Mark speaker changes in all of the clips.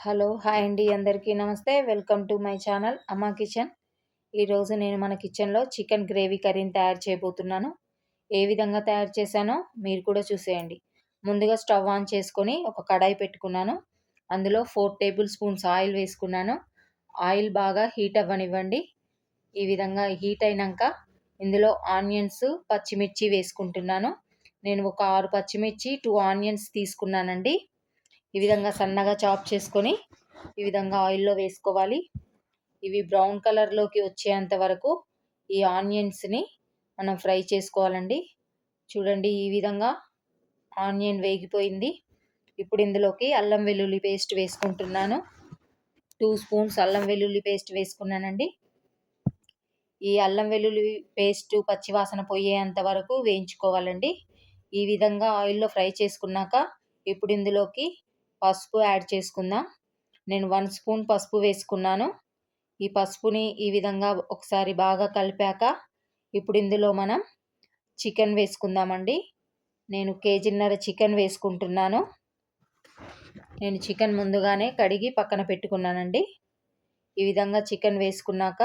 Speaker 1: Hello hi అండి అందరికీ. నమస్తే welcome to my channel Amma kitchen. ఈరోజు నేను మన కిచెన్లో చికెన్ గ్రేవీ కర్రీని తయారు చేయబోతున్నాను. ఏ విధంగా తయారు చేశానో మీరు కూడా చూసేయండి. ముందుగా స్టవ్ ఆన్ చేసుకొని ఒక కడాయి పెట్టుకున్నాను. అందులో ఫోర్ టేబుల్ స్పూన్స్ ఆయిల్ వేసుకున్నాను. ఆయిల్ బాగా హీట్ అవ్వనివ్వండి. ఈ విధంగా హీట్ అయినాక ఇందులో ఆనియన్స్ పచ్చిమిర్చి వేసుకుంటున్నాను. నేను ఒక ఆరు పచ్చిమిర్చి టూ ఆనియన్స్ తీసుకున్నానండి. ఈ విధంగా సన్నగా చాప్ చేసుకొని ఈ విధంగా ఆయిల్లో వేసుకోవాలి. ఇవి బ్రౌన్ కలర్లోకి వచ్చేంత వరకు ఈ ఆనియన్స్ని మనం ఫ్రై చేసుకోవాలండి. చూడండి ఈ విధంగా ఆనియన్ వేగిపోయింది. ఇప్పుడు ఇందులోకి అల్లం వెల్లుల్లి పేస్ట్ వేసుకుంటున్నాను. టూ స్పూన్స్ అల్లం వెల్లుల్లి పేస్ట్ వేసుకున్నానండి. ఈ అల్లం వెల్లుల్లి పేస్ట్ పచ్చివాసన పోయేంత వరకు వేయించుకోవాలండి. ఈ విధంగా ఆయిల్లో ఫ్రై చేసుకున్నాక ఇప్పుడు ఇందులోకి పసుపు యాడ్ చేసుకుందాం. నేను వన్ స్పూన్ పసుపు వేసుకున్నాను. ఈ పసుపుని ఈ విధంగా ఒకసారి బాగా కలిపాక ఇప్పుడు ఇందులో మనం చికెన్ వేసుకుందామండి. నేను కేజీన్నర చికెన్ వేసుకుంటున్నాను. నేను చికెన్ ముందుగానే కడిగి పక్కన పెట్టుకున్నానండి. ఈ విధంగా చికెన్ వేసుకున్నాక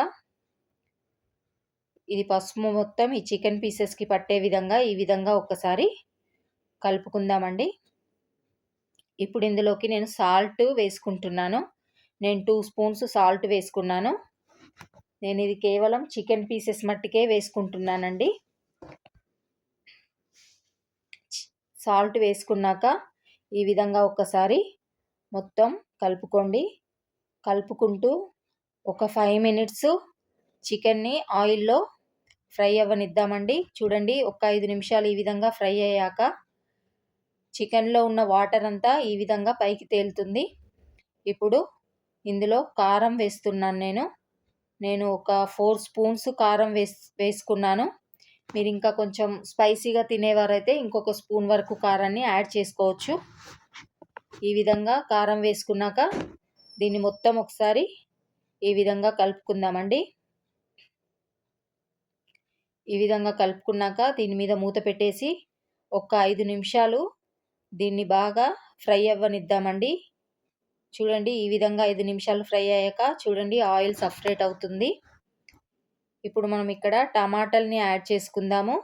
Speaker 1: ఇది పసుపు మొత్తం ఈ చికెన్ పీసెస్కి పట్టే విధంగా ఈ విధంగా ఒకసారి కలుపుకుందామండి. ఇప్పుడు ఇందులోకి నేను సాల్ట్ వేసుకుంటున్నాను. నేను టూ స్పూన్స్ సాల్ట్ వేసుకున్నాను. నేను ఇది కేవలం చికెన్ పీసెస్ మట్టికే వేసుకుంటున్నానండి. సాల్ట్ వేసుకున్నాక ఈ విధంగా ఒకసారి మొత్తం కలుపుకోండి. కలుపుకుంటూ ఒక ఫైవ్ మినిట్స్ చికెన్ని ఆయిల్లో ఫ్రై అవ్వనిద్దామండి. చూడండి ఒక ఐదు నిమిషాలు ఈ విధంగా ఫ్రై అయ్యాక చికెన్లో ఉన్న వాటర్ అంతా ఈ విధంగా పైకి తేలుతుంది. ఇప్పుడు ఇందులో కారం వేస్తున్నాను నేను. నేను ఒక ఫోర్ స్పూన్స్ కారం వేస్ వేసుకున్నాను. మీరు ఇంకా కొంచెం స్పైసీగా తినేవారైతే ఇంకొక స్పూన్ వరకు కారాన్ని యాడ్ చేసుకోవచ్చు. ఈ విధంగా కారం వేసుకున్నాక దీన్ని మొత్తం ఒకసారి ఈ విధంగా కలుపుకుందామండి. ఈ విధంగా కలుపుకున్నాక దీని మీద మూత పెట్టేసి ఒక ఐదు నిమిషాలు దీన్ని బాగా ఫ్రై అవ్వనిద్దామండి. చూడండి ఈ విధంగా ఐదు నిమిషాలు ఫ్రై అయ్యాక చూడండి ఆయిల్ సపరేట్ అవుతుంది. ఇప్పుడు మనం ఇక్కడ టమాటాలని యాడ్ చేసుకుందాము.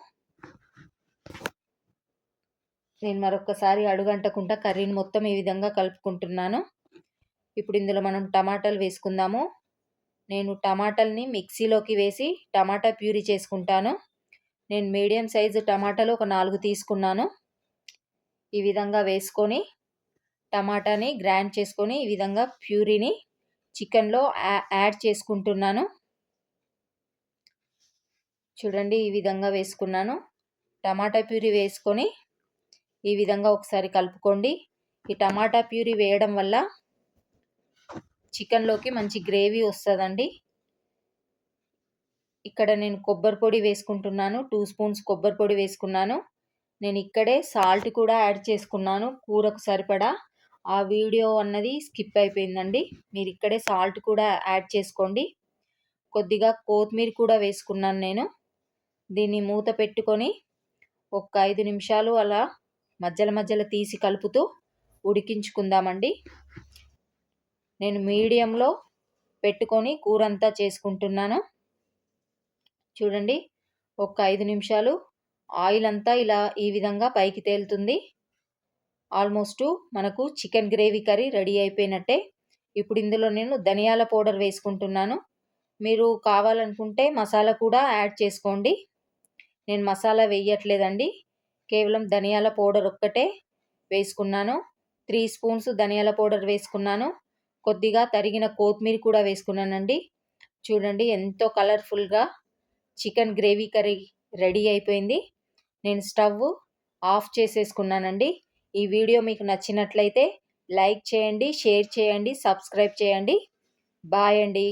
Speaker 1: నేను మరొకసారి అడుగంటకుండా కర్రీని మొత్తం ఈ విధంగా కలుపుకుంటున్నాను. ఇప్పుడు ఇందులో మనం టమాటాలు వేసుకుందాము. నేను టమాటాలని మిక్సీలోకి వేసి టమాటా ప్యూరీ చేసుకుంటాను. నేను మీడియం సైజు టమాటాలు ఒక నాలుగు తీసుకున్నాను. ఈ విధంగా వేసుకొని టమాటాని గ్రైండ్ చేసుకొని ఈ విధంగా ప్యూరీని చికెన్లో యాడ్ చేసుకుంటున్నాను. చూడండి ఈ విధంగా వేసుకున్నాను. టమాటా ప్యూరీ వేసుకొని ఈ విధంగా ఒకసారి కలుపుకోండి. ఈ టమాటా ప్యూరీ వేయడం వల్ల చికెన్లోకి మంచి గ్రేవీ వస్తుందండి. ఇక్కడ నేను కొబ్బరి పొడి వేసుకుంటున్నాను. టూ స్పూన్స్ కొబ్బరి పొడి వేసుకున్నాను. నేను ఇక్కడే సాల్ట్ కూడా యాడ్ చేసుకున్నాను. కూరకు సరిపడా. ఆ వీడియో అన్నది స్కిప్ అయిపోయిందండి. మీరు ఇక్కడే సాల్ట్ కూడా యాడ్ చేసుకోండి. కొద్దిగా కొత్తిమీర కూడా వేసుకున్నాను నేను. దీన్ని మూత పెట్టుకొని ఒక ఐదు నిమిషాలు అలా మధ్యలో మధ్యలో తీసి కలుపుతూ ఉడికించుకుందామండి. నేను మీడియంలో పెట్టుకొని కూర అంతా చేసుకుంటున్నాను. చూడండి ఒక ఐదు నిమిషాలు ఆయిల్ అంతా ఇలా ఈ విధంగా పైకి తేలుతుంది. ఆల్మోస్ట్ మనకు చికెన్ గ్రేవీ కర్రీ రెడీ అయిపోయినట్టే. ఇప్పుడు ఇందులో నేను ధనియాల పౌడర్ వేసుకుంటున్నాను. మీరు కావాలనుకుంటే మసాలా కూడా యాడ్ చేసుకోండి. నేను మసాలా వేయట్లేదండి. కేవలం ధనియాల పౌడర్ ఒక్కటే వేసుకున్నాను. త్రీ స్పూన్స్ ధనియాల పౌడర్ వేసుకున్నాను. కొద్దిగా తరిగిన కొత్తిమీర కూడా వేసుకున్నానండి. చూడండి ఎంతో కలర్ఫుల్గా చికెన్ గ్రేవీ కర్రీ రెడీ అయిపోయింది. నేను స్టవ్ ఆఫ్ చేసేసుకున్నానండి. ఈ వీడియో మీకు నచ్చినట్లయితే లైక్ చేయండి షేర్ చేయండి సబ్స్క్రైబ్ చేయండి. బాయ్ అండి.